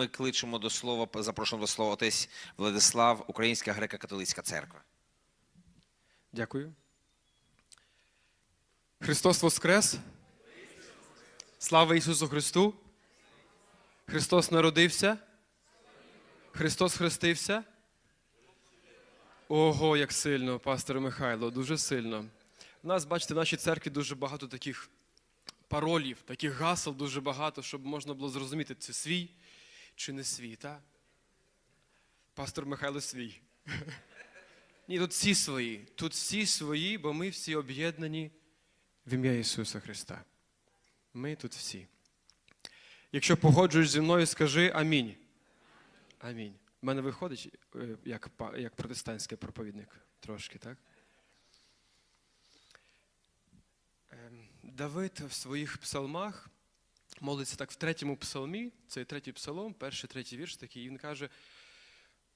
ми кличемо до слова, запрошуємо до слова отець Владислав, Українська греко-католицька церква. Дякую. Христос Воскрес! Слава Ісусу Христу! Христос народився. Христос хрестився. Ого, як сильно, пастор Михайло, дуже сильно. У нас, бачите, в нашій церкві дуже багато таких паролів, таких гасел дуже багато, щоб можна було зрозуміти, це свій чи не свій, так? Пастор Михайло свій. Ні, тут всі свої. Тут всі свої, бо ми всі об'єднані в ім'я Ісуса Христа. Ми тут всі. Якщо погоджуєш зі мною, скажи амінь. Амінь. У мене виходить е, як, як протестантський проповідник трошки, так? Ем, Давид в своїх псалмах молиться так в третьому псалмі, це третій псалом, перший третій вірш такий, і він каже: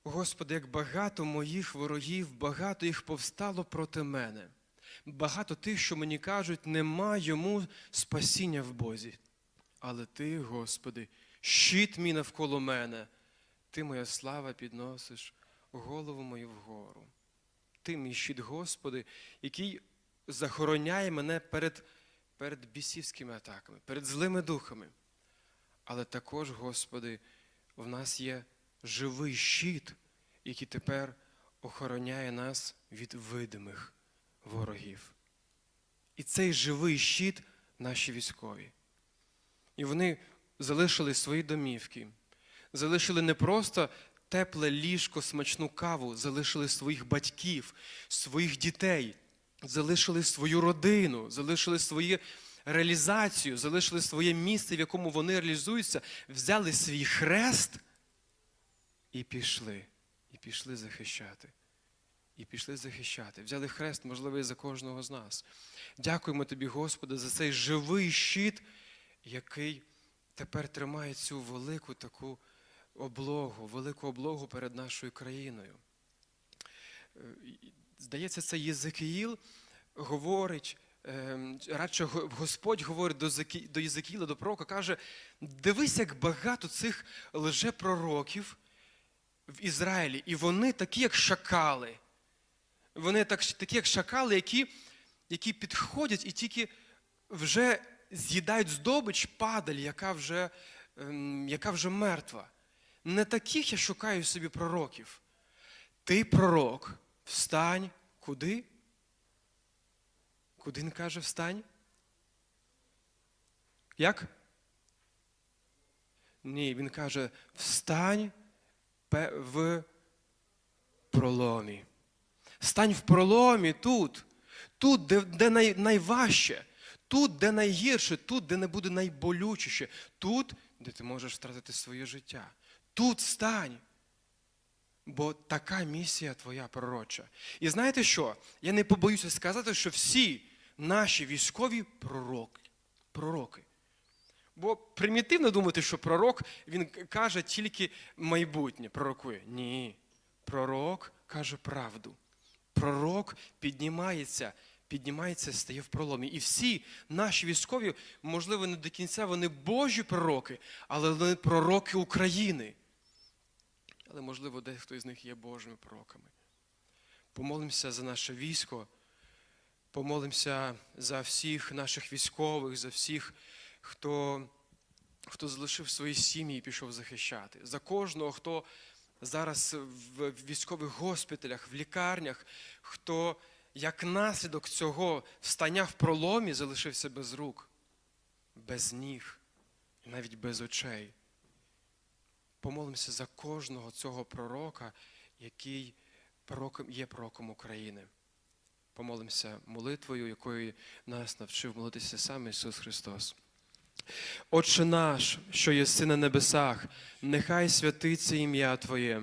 Господи, як багато моїх ворогів, багато їх повстало проти мене. Багато тих, що мені кажуть, нема йому спасіння в Бозі. Але ти, Господи, щит мій навколо мене, ти, моя слава, підносиш голову мою вгору. Ти, мій щит, Господи, який захороняє мене перед, перед бісівськими атаками, перед злими духами. Але також, Господи, в нас є живий щит, який тепер охороняє нас від видимих ворогів. І цей живий щит наші військові. І вони залишили свої домівки, залишили не просто тепле ліжко, смачну каву, залишили своїх батьків, своїх дітей, залишили свою родину, залишили свою реалізацію, залишили своє місце, в якому вони реалізуються, взяли свій хрест і пішли, і пішли захищати. І пішли захищати. Взяли хрест, можливо, і за кожного з нас. Дякуємо тобі, Господи, за цей живий щит, який тепер тримає цю велику таку облогу, велику облогу перед нашою країною. Здається, це Єзекіїл говорить, ем, радше Господь говорить до Єзекіїла, до пророка, каже: дивись, як багато цих лжепророків в Ізраїлі, і вони такі, як шакали. Вони так, такі, як шакали, які, які підходять і тільки вже з'їдають здобич падаль, яка вже, ем, яка вже мертва. Не таких я шукаю собі пророків. Ти пророк, встань куди? Куди він каже встань? Як? Ні, він каже, встань в проломі. Стань в проломі тут, тут, де, де най, найважче, тут, де найгірше, тут, де не буде найболючіше, тут, де ти можеш втратити своє життя. Тут стань. Бо така місія твоя пророча. І знаєте що? Я не побоюся сказати, що всі наші військові пророки. пророки. Бо примітивно думати, що пророк він каже тільки майбутнє, пророкує. Ні. Пророк каже правду. Пророк піднімається, піднімається, стає в проломі. І всі наші військові, можливо, не до кінця вони Божі пророки, але вони пророки України. Але, можливо, дехто із них є Божими пророками. Помолимося за наше військо, помолимося за всіх наших військових, за всіх, хто, хто залишив свої сім'ї і пішов захищати, за кожного, хто зараз в військових госпіталях, в лікарнях, хто як наслідок цього встання в проломі залишився без рук, без ніг, навіть без очей. Помолимося за кожного цього пророка, який пророком, є пророком України. Помолимося молитвою, якою нас навчив молитися сам Ісус Христос. Отче наш, що єси на небесах, нехай святиться ім'я Твоє,